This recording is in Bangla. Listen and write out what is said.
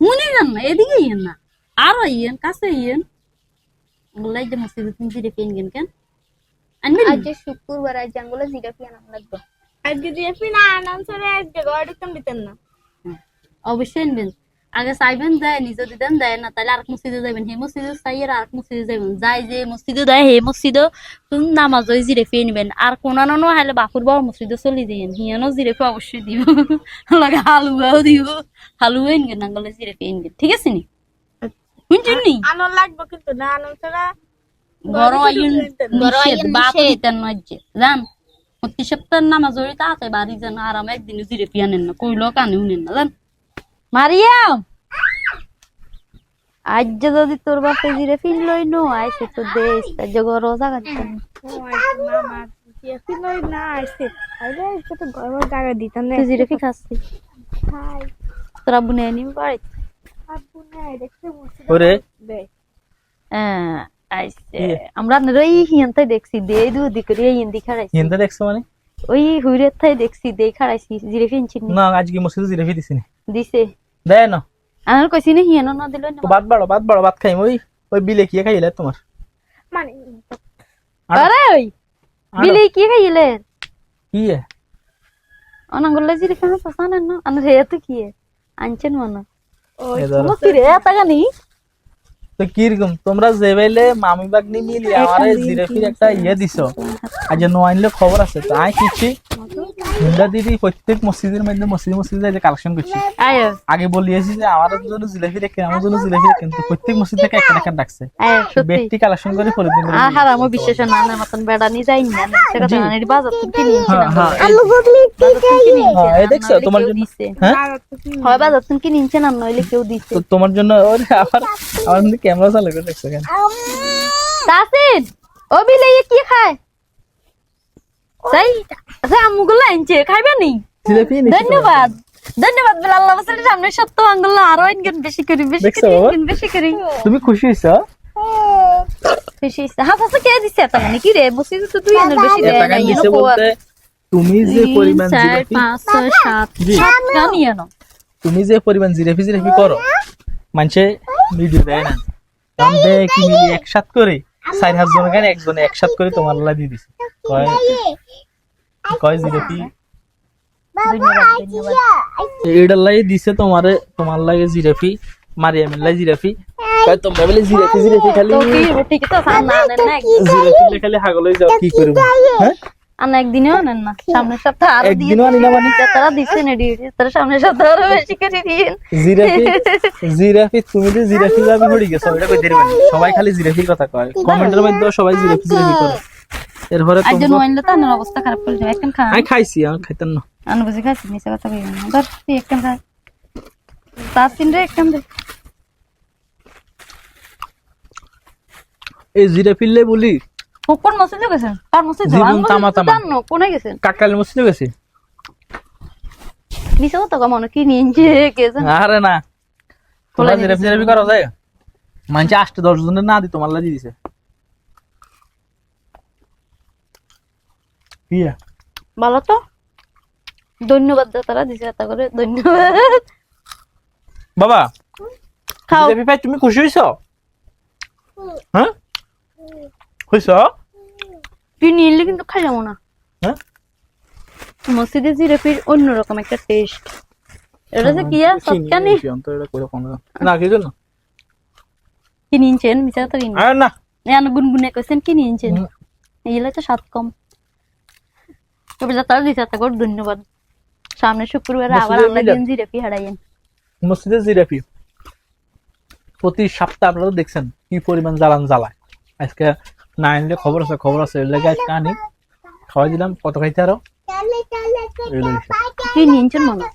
মুনি যান না এদিকে ইয়েন না। আরও ইয়েন কাছে ইয়েন। ওগুলাই যে মসজিদে তুমি জিরে পেন গেন কেন আজকে শুক্রবার আজ আঙ্গুলো জিরে পেন আনা লাগবে। আজকে জিরে পেন আনাম সরে আজকে গড় কম দিতেন না। অবশ্যই আনবেন। আগে চাইবেন দেয় নিজে দিতেন দেয় না তাহলে আর মসজিদে যাবেন হে মসজিদে চাই আর আর মসজিদে যাবেন যাই যে মসজিদে দেয় হে মসজিদে তুমি নামাজ ওই জিরেফি নিবেন। আর কোনানো হাইলে বাপুর বাবা মসজিদে চলে দিয়েন হিয়ানো জিরেফি অবশ্যই দিব। লাগে হালুয়াও দিব। হালুয়া ইনগেন নাঙ্গলে জিরেফি ইনগেন। ঠিক আছে নি? শুনছেন নি? আনো লাগবে কিন্তু না আনাম ছাড়া গরম আইন গরম নিষেধ আইন বাপ। দিতেন যে জান প্রতি সপ্তাহের নামাজ ওই তাতে বাড়ি যান আরাম একদিন জিরে জিরেফি আনেন না। কইলো কানে উনেন না। জান মারিয়াম! আজ যদি তোর বাপে জিরেফি লই নো আইসে তো দেশ রোজা হ্যাঁ আমরা দেখছি দে দু এই হিন্দি খাড়াইছি। হিন্দা দেখছ মানে? ওই হুইরের থাই দেখছি দে খাড়াইছি জিরেফি না আজকে মসজিদে জিরেফি দিছি নি। দিছে। দেয় না। আমার কইছি না হিয়ানো না দিল না ভাত বাড়ো ভাত বাড়ো ভাত খাইম ওই ওই বিলে কি খাইলে তোমার মানে আরে ওই আনো। কি খাইলে? কি এ? অনাঙ্গলে জিরে খানা পছান না? আনার কি আনছেন মনে এ ধরো। কি রে তাগানি তো কীরকম তোমরা যে বেলে মামি বাগনি মিলি আমার একটা ইয়ে দিছো। আজ নো আনলে খবর আছে তো আই কিছি। দিদি প্রত্যেক মসজিদের মধ্যে মসজিদ মসজিদে যে কালেকশন করছি। আগে বলিয়েছি যে আমার জন্য জিলাপি রেখে আমার জন্য জিলাপি রেখে কিন্তু প্রত্যেক মসজিদ থেকে একটা একটা ডাকছে। ব্যক্তি কালেকশন করে আর হারামো বিশ্বাস না মতন বেড়া নি যাই না সে কথা না বাজার তুমি কিনে হ্যাঁ হ্যাঁ আলু বগলি কি হ্যাঁ, এই দেখছ, তোমার জন্য- হ্যাঁ? হয় বাজার তুমি কিনে নিছেন আর নইলে কেউ দিছে। তো তোমার জন্য ওরে আবার আমার ক্যামেরা চালু করে দেখছ কেন? তাসিন ও বিলে কি খায়? তাই আচ্ছা আমগুলো আনছে খাইবে নি। ধন্যবাদ। ধন্যবাদ আল্লাহ সামনে সত্য আঙ্গুল আরও ইনকাম বেশি করি বেশি করি বেশি করি। তুমি খুশি হইছো? বেশি হাফ হাফ কে দিছে মানে? কি রে? বসি তো তুই এনে বেশি দেয় টাকা না দিছে বলতে তুমি যে পরিমাণ জিলাপি পাঁচ ছয় সাত জি। সাত গান ইয়ে তুমি যে পরিমাণ জিলাপি জিলাপি করো। মানুষে ভিডিও দেয় না। দেয় কি একসাথ করে চার হাত জন গান একজনে একসাথ করে তোমার লাই দিয়ে দিছে। কয় কয় এটার দিছে তোমারে তোমার লাগে মারিয়ামের তোমরা বলে খালি? ঠিক তো খালি হাগল হয়ে যাও কি করব? হ্যাঁ? আনা একদিনও আনেন না সামনের সপ্তাহে আরও একদিনও আনি না মানে? তারা দিচ্ছে ডিউটি তারা সামনের সপ্তাহে আরও বেশি করে দিন। জিরাফি জিরাফি তুমি যে জিরাফি যাবে হড়ি গেছো এটা কই দেরি মানে? সবাই খালি জিরাফির কথা কয়। কমেন্টের মধ্যে সবাই জিরাফি জিরাফি করে। এরপরে আর জন্য তোমরা তো আনার অবস্থা খারাপ করে একখান খান আমি খাইছি আমি খাইতাম না। আনু বুঝি নিচে কথা কই না। ধর তুই একখান খা। তার তিন রে একখান দে। এই জিরাফিলে বলি। কোন মসজিদে গেছেন? কার মসজিদে জীবন তামা তামা। জানো কোনে গেছেন? কাকাল মসজিদে গেছি? কম কি নিয়ে জানে আরে না। জিরাফি করো যায় মানছে আটটা দশ জনের না দি তোমার লাগি দিছে। ইয়া। ভালো তো ধন্যবাদ দাও তারা দিছে এত করে ধন্যবাদ। বাবা খাও। জিরাফি ভাই তুমি খুশি হইছো? হ্যাঁ? হইছো? তুই নিলে কিন্তু খাই যাব না। হ্যাঁ? মসজিদে জিরেপির অন্যরকম একটা টেস্ট এটা যে কি আর সৎকানি না। কি জন্য? কি নিয়েছেন মিছা তো কিনি আরে না। গুনগুনে কইছেন কি নিয়েছেন হুম। এইগুলো তো স্বাদ কম। ধন্যবাদ। সামনে শুক্রবার আবার আমরা দিন জিরেপি হারাইয়েন। মসজিদে জিরাফি। প্রতি সপ্তাহে আপনারা দেখছেন কি পরিমাণ জ্বালান জ্বালায়। আজকে না আনলে খবর আছে খবর আছে। এর লেগে আজকে আনি খাওয়াই দিলাম কত খাইতে আরও। কি নিয়েছেন মনে